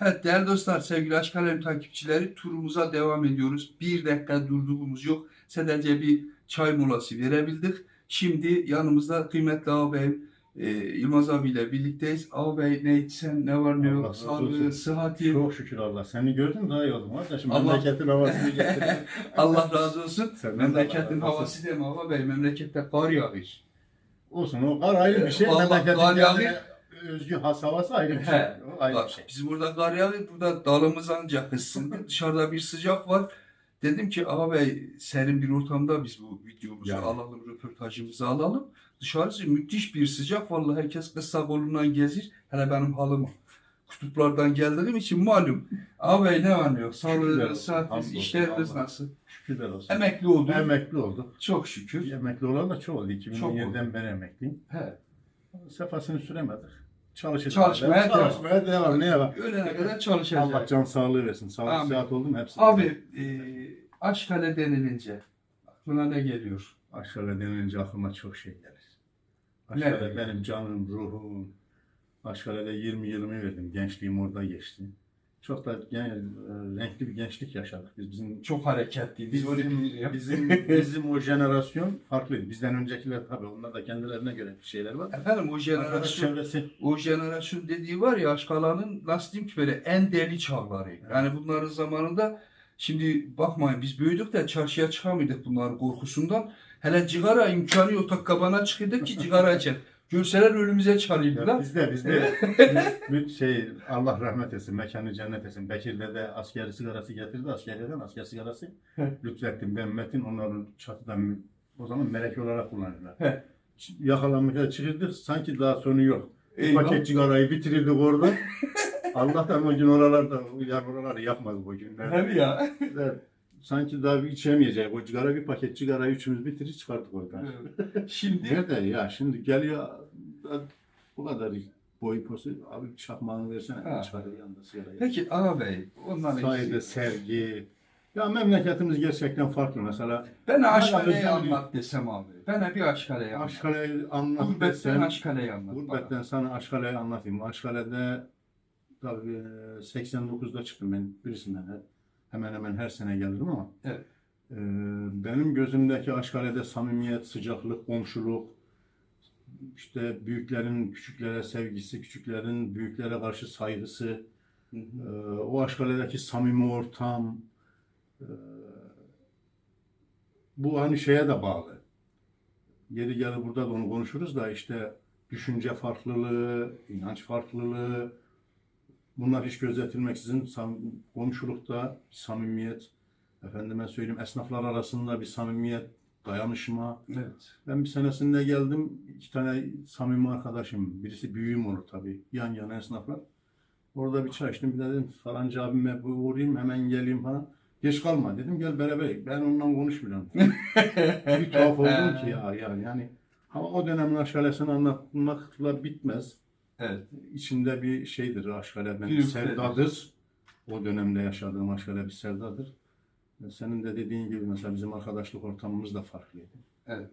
Evet değerli dostlar, sevgili Aşk Alem takipçileri turumuza devam ediyoruz. Bir dakika durduğumuz yok. Sadece bir çay molası verebildik. Şimdi yanımızda kıymetli ağabeyim e, Yılmaz abiyle birlikteyiz. Ağabey ne içsen ne var ne Allah yok, sağlığı, sıhhati. Çok şükür Allah. Seni gördüm daha iyi oldum. Kardeşim Allah- memleketin havasını getirdin. Allah razı olsun. Senden de Allah Memleketin havası deme ağabey, memlekette kar yağıyor. Olsun o kar ayrı bir şey. Memleketin kar yağıyor. Özgü has havası ayrı bir şey. He. O ayrı bir Bak, şey. Biz burada kar yağıyor, burada dalımız ancak ısındı. Dışarıda bir sıcak var. Dedim ki ağabey serin bir ortamda biz bu videomuzu Yani. alalım, röportajımızı alalım. Dışarısı müthiş bir sıcak. Vallahi herkes kısa kolundan gezir. Hele benim halım kutuplardan geldiğim için malum. Ağabey ne var ne yok? Sağlığınız, saatiniz, işleriniz nasıl? Şükürler olsun. Emekli oldum. Emekli oldu. Çok şükür. Emekli olan da çok oldu. Çok 2007'den beri emekliyim. He. Sefasını süremedik. Çalışacağız. Çalışmaya devam. Çalışmaya devam. Ne yapalım? Ölene kadar çalışacağız. Allah can sağlığı versin. Sağlık Amin. sıhhat oldu mu hepsi. Abi e, Aşkale denilince aklına ne geliyor? Aşkale denilince aklıma çok şey gelir. Ne? Aşkale benim canım, ruhum. Aşkale'de 20 yılımı verdim. Gençliğim orada geçti. Çok da gen- e, renkli bir gençlik yaşadık. Biz bizim Çok hareketli. Biz bizim, bizim, bizim o jenerasyon farklıydı. Bizden öncekiler tabii onlar da kendilerine göre bir şeyler var. Efendim o Arkadaş jenerasyon, çevresi o jenerasyon dediği var ya Aşkala'nın nasıl diyeyim ki böyle en deli çağları. Yani bunların zamanında şimdi bakmayın biz büyüdük de çarşıya çıkamıyorduk bunların korkusundan. Hele cigara imkanı yok. Takkabana çıkıyorduk ki cigara içer. Görseler önümüze Ya çalıyordular. bizde bizde bir şey Allah rahmet etsin, mekanı cennet etsin. Bekir dede askeri sigarası getirdi, askeriyeden asker sigarası. He. Lütfettin, ben Metin onların çatıdan o zaman melek olarak kullanırlar. He. Yakalanmışlar çıkırdık sanki daha sonu yok. Eyvah. paket cigarayı bitirirdik orada. Allah'tan o gün oralarda, yani oraları yapmadı bu günler. Hem ya. Evet. Sanki daha bir içemeyecek. O sigara bir paket cigarayı üçümüz bitirir çıkarttık oradan. Şimdi Nerede ya? Şimdi geliyor da bu kadar boy posu. Abi çakmağını versene. Ha. Çıkarır yanında sigarayı. peki ağabey ondan Saygı, sevgi. Ya memleketimiz gerçekten farklı. Mesela Ben Aşkale'yi anlat desem abi. Bana bir Aşkale'yi anlat. Aşkale'yi anlat Gurbetten desem, Aşkale'yi anlat. bana. Gurbetten sana Aşkale'yi anlatayım. Aşkale'de tabii e, 89'da çıktım ben birisinden. He- Hemen hemen her sene geldim ama Evet. e, benim gözümdeki Aşkale'de samimiyet, sıcaklık, komşuluk, işte büyüklerin küçüklere sevgisi, küçüklerin büyüklere karşı saygısı, Hı e, hı. o Aşkale'deki samimi ortam, e, bu hani şeye de bağlı. Yeri gelir burada da onu konuşuruz da işte düşünce farklılığı, inanç farklılığı, bunlar hiç gözetilmeksizin komşulukta samimiyet, efendime söyleyeyim esnaflar arasında bir samimiyet, dayanışma. Evet. Ben bir senesinde geldim, iki tane samimi arkadaşım, birisi büyüğüm olur tabii, yan yana esnaflar. Orada bir çay içtim, bir de dedim falanca abime bir uğrayayım, hemen geleyim falan. Geç kalma dedim, gel beraber. Ben onunla konuşmuyorum. bir tuhaf oldum ki ya, ya yani. Ama o dönemin aşkalesini anlatmakla bitmez. Evet. İçinde bir şeydir aşkale, ben Bir sevdadır. O dönemde yaşadığım aşkale bir sevdadır. Ve Senin de dediğin gibi mesela bizim arkadaşlık ortamımız da farklıydı. Evet.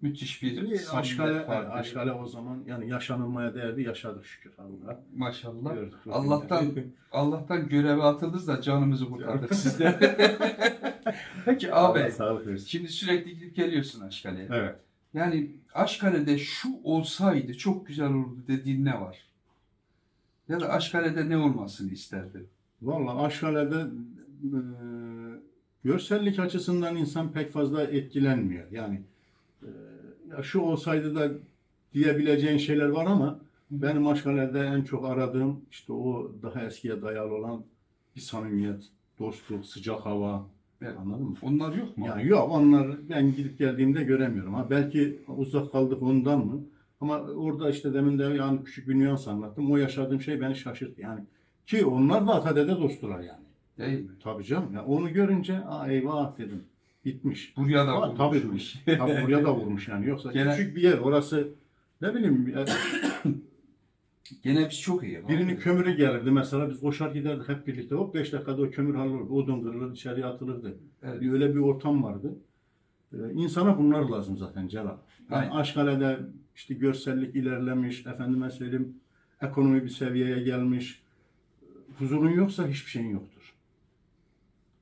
Müthiş bir samimiyet aşkale, aşkale o zaman yani yaşanılmaya değerdi, yaşadık şükür Allah'a. Maşallah. Gördük. Allah'tan Allah'tan göreve atıldınız da canımızı kurtardık sizden. Peki abi, Allah şimdi sürekli gidip geliyorsun Aşkale'ye. Evet. Yani Aşkale'de şu olsaydı çok güzel olurdu dediğin ne var? Ya da Aşkale'de ne olmasını isterdin? Vallahi aşkalede e, görsellik açısından insan pek fazla etkilenmiyor. Yani e, ya şu olsaydı da diyebileceğin şeyler var ama benim aşkalede en çok aradığım işte o daha eskiye dayalı olan bir samimiyet, dostluk, sıcak hava. Evet. Anladın mı? Onlar yok mu? Yani yok onlar ben gidip geldiğimde göremiyorum. Ha belki uzak kaldık ondan mı? Ama orada işte demin de yani küçük bir nüans anlattım. O yaşadığım şey beni şaşırttı. Yani ki onlar da Atadede dostular yani. Değil mi? Tabii canım. Ya onu görünce aa eyvah dedim. Bitmiş. Buraya da vurmuş tabii. Tabii buraya da vurmuş yani. Yoksa Gene- küçük bir yer orası ne bileyim Gene biz çok iyi. birinin kömürü gelirdi mesela biz koşar giderdik hep birlikte. Hop 5 dakikada o kömür hallolurdu. Odun kırılır içeriye atılırdı. Evet. Bir öyle bir ortam vardı. Ee, insana bunlar lazım zaten Celal. Yani. Aşkale'de işte görsellik ilerlemiş, efendime söyleyeyim ekonomi bir seviyeye gelmiş. huzurun yoksa hiçbir şeyin yoktur.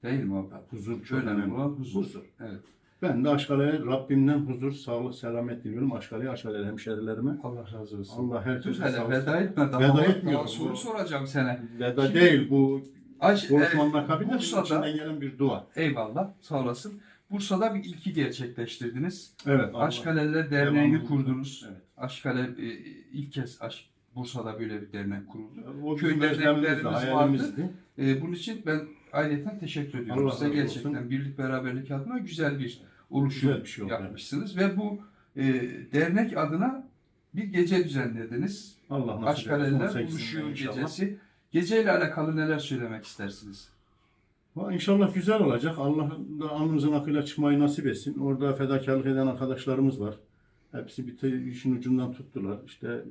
Değil mi abi? Huzur çok Önemli önemli. olan huzur. Evet. Ben de Aşkale'ye Rabbimden huzur, sağlık, selamet diliyorum. Aşkale'ye, Aşkale'ye hemşerilerime. Allah razı olsun. Allah herkese sağlık. veda etme. Daha, Veda etmiyorum. daha soru soracağım sana. Veda Şimdi- değil bu Aş, konuşmanın e, akabinde Bursa'da- gelen bir dua. eyvallah sağ olasın. Bursa'da bir ilki gerçekleştirdiniz. Evet. Aşkaleler Derneği'ni Devamlı- kurdunuz. Evet. Aşkale e, ilk kez Aş, Bursa'da böyle bir dernek kuruldu. O Köy derneklerimiz vardı. E, bunun için ben ayrıca teşekkür ediyorum Allah size. Gerçekten olsun. birlik beraberlik adına güzel bir oluşum şey oldu, yapmışsınız ve bu e, dernek adına bir gece düzenlediniz. Allah Aşkaleler 18'inde buluşuyor gecesi. Geceyle alakalı neler söylemek istersiniz? İnşallah güzel olacak. Allah da alnımızın akıyla çıkmayı nasip etsin. Orada fedakarlık eden arkadaşlarımız var. Hepsi bir işin ucundan tuttular. İşte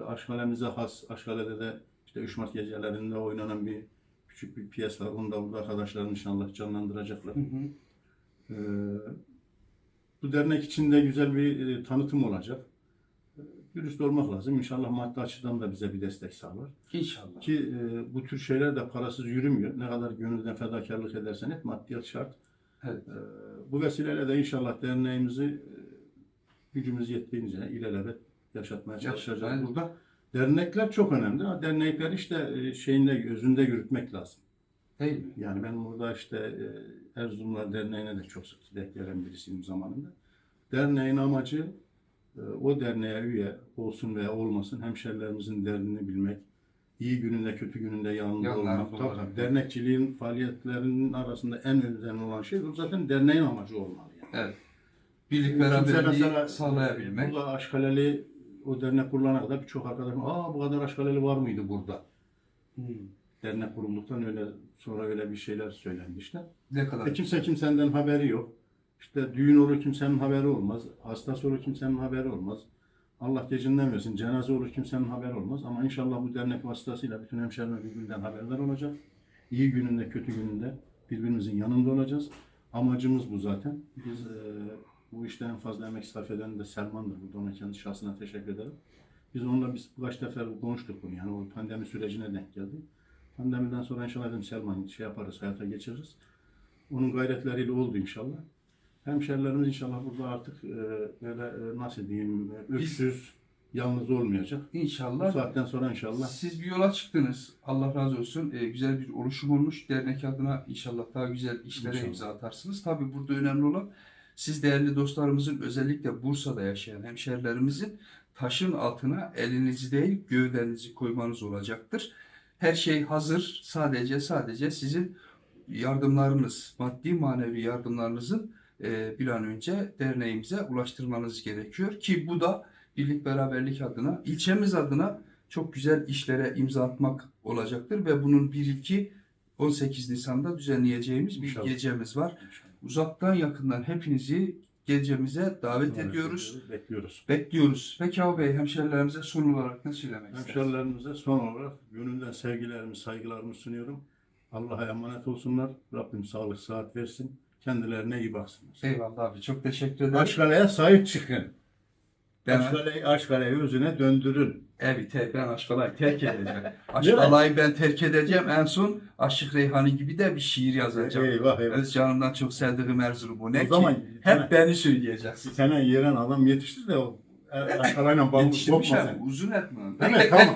e, Aşkale'mize has, Aşkale'de de işte Üç Mart gecelerinde oynanan bir küçük bir piyes var. Onu da burada arkadaşlarım inşallah canlandıracaklar. Hı hı. E, bu dernek içinde güzel bir e, tanıtım olacak. E, Dürüst olmak lazım. İnşallah maddi açıdan da bize bir destek sağlar. İnşallah. Ki e, bu tür şeyler de parasız yürümüyor. Ne kadar gönülden fedakarlık edersen et maddiyat şart. Evet. E, bu vesileyle de inşallah derneğimizi e, gücümüz yettiğince ilelebet yaşatmaya çalışacağız Yaşatmaya- burada. Dernekler çok önemli. Dernekler işte e, şeyinde özünde yürütmek lazım. Değil mi? Yani ben burada işte e, Erzurumlar Derneği'ne de çok sık gidip gelen birisiyim zamanında. Derneğin amacı e, o derneğe üye olsun veya olmasın hemşerilerimizin derdini bilmek, iyi gününde kötü gününde yanında olmak. Tabii, tabii. Dernekçiliğin faaliyetlerinin arasında en önemli olan şey bu zaten derneğin amacı olmalı. Yani. Evet. Birlik beraberliği sağlayabilmek. Burada Aşkaleli o dernek kurulana kadar birçok arkadaşım aa bu kadar Aşkaleli var mıydı burada? Hı. Dernek kurulduktan öyle sonra öyle bir şeyler söylendi işte. Ne kadar E kimse kimsenden haberi yok. İşte düğün olur kimsenin haberi olmaz. Hastası olur kimsenin haberi olmaz. Allah gecinden versin. Cenaze olur kimsenin haberi olmaz. Ama inşallah bu dernek vasıtasıyla bütün hemşehriler birbirinden haberdar olacak. İyi gününde kötü gününde birbirimizin yanında olacağız. Amacımız bu zaten. Biz e, bu işte en fazla emek sarf eden de Selman'dır. Burada ona kendi şahsına teşekkür ederim. Biz onunla biz birkaç defa konuştuk bunu. Yani o pandemi sürecine denk geldi. Pandemiden sonra inşallah dedim Selman şey yaparız, hayata geçiririz. Onun gayretleriyle oldu inşallah. Hemşerilerimiz inşallah burada artık e, böyle e, nasıl diyeyim e, öksüz, yalnız olmayacak. Bu İnşallah. saatten sonra inşallah Siz bir yola çıktınız. Allah razı olsun. Ee, güzel bir oluşum olmuş. Dernek adına inşallah daha güzel işlere İnşallah. imza atarsınız. Tabii burada önemli olan siz değerli dostlarımızın özellikle Bursa'da yaşayan hemşerilerimizin taşın altına elinizi değil gövdenizi koymanız olacaktır. Her şey hazır. Sadece sadece sizin yardımlarınız, maddi manevi yardımlarınızın e, bir an önce derneğimize ulaştırmanız gerekiyor. Ki bu da birlik beraberlik adına, ilçemiz adına çok güzel işlere imza atmak olacaktır ve bunun bir ilki 18 Nisan'da düzenleyeceğimiz bir İnşallah. gecemiz var. Uzaktan yakından hepinizi gecemize davet ediyoruz. Bekliyoruz. Bekliyoruz. Peki abi Bey hemşerilerimize son olarak ne söylemek istersiniz? Hemşerilerimize son olarak gönülden sevgilerimi, saygılarımı sunuyorum. Allah'a emanet olsunlar. Rabbim sağlık, sıhhat versin. Kendilerine iyi baksınlar. Eyvallah abi çok teşekkür ederim. Aşkale'ye sahip çıkın. Ben, Aşkale'yi Aşkale'yi özüne döndürün. evet te- ben Aşkalay'ı terk edeceğim. Aşkalay'ı ben terk edeceğim. En son Aşık Reyhan'ı gibi de bir şiir yazacağım. Eyvah eyvah. Öz canımdan çok sevdiğim Erzurum'u. Ne O ki? zaman Hep beni söyleyeceksin. Tane yeren adam yetiştir de o Aşkale'yle bağımız kopmasın. Uzun etme. Mi? Tamam.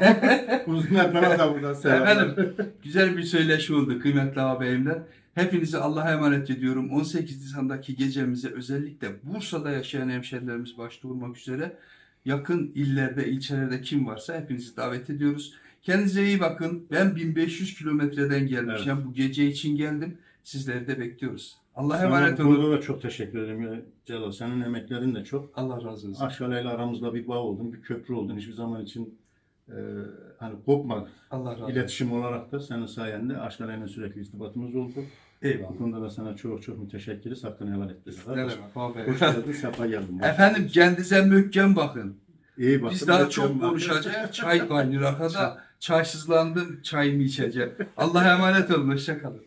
Uzun etmeme de buradan selamlar. Efendim güzel bir söyleşi oldu kıymetli ağabeyimler. Hepinizi Allah'a emanet ediyorum. 18 Nisan'daki gecemize özellikle Bursa'da yaşayan hemşerilerimiz başta olmak üzere yakın illerde, ilçelerde kim varsa hepinizi davet ediyoruz. Kendinize iyi bakın. Ben 1500 kilometreden gelmişim. Bu gece için geldim. Sizleri de bekliyoruz. Allah'a emanet olun. konuda da çok teşekkür ederim Celal. Senin emeklerin de çok. Allah razı olsun. Aşkale'yle aramızda bir bağ oldun, bir köprü oldun. Hiçbir zaman için e, hani kopma Allah razı olsun. iletişim olarak da senin sayende Aşkale'yle sürekli irtibatımız oldu. Bu Eyvallah. konuda da sana çok çok müteşekkiriz. Hakkını helal et. Ne demek abi? Hoş geldin, sefa geldin. Efendim kendinize möhkem bakın. İyi bakın. Biz daha çok konuşacağız. Çay kaynıyor arkada. Çaysızlandım, çayımı içeceğim. Allah'a emanet olun. Hoşça kalın.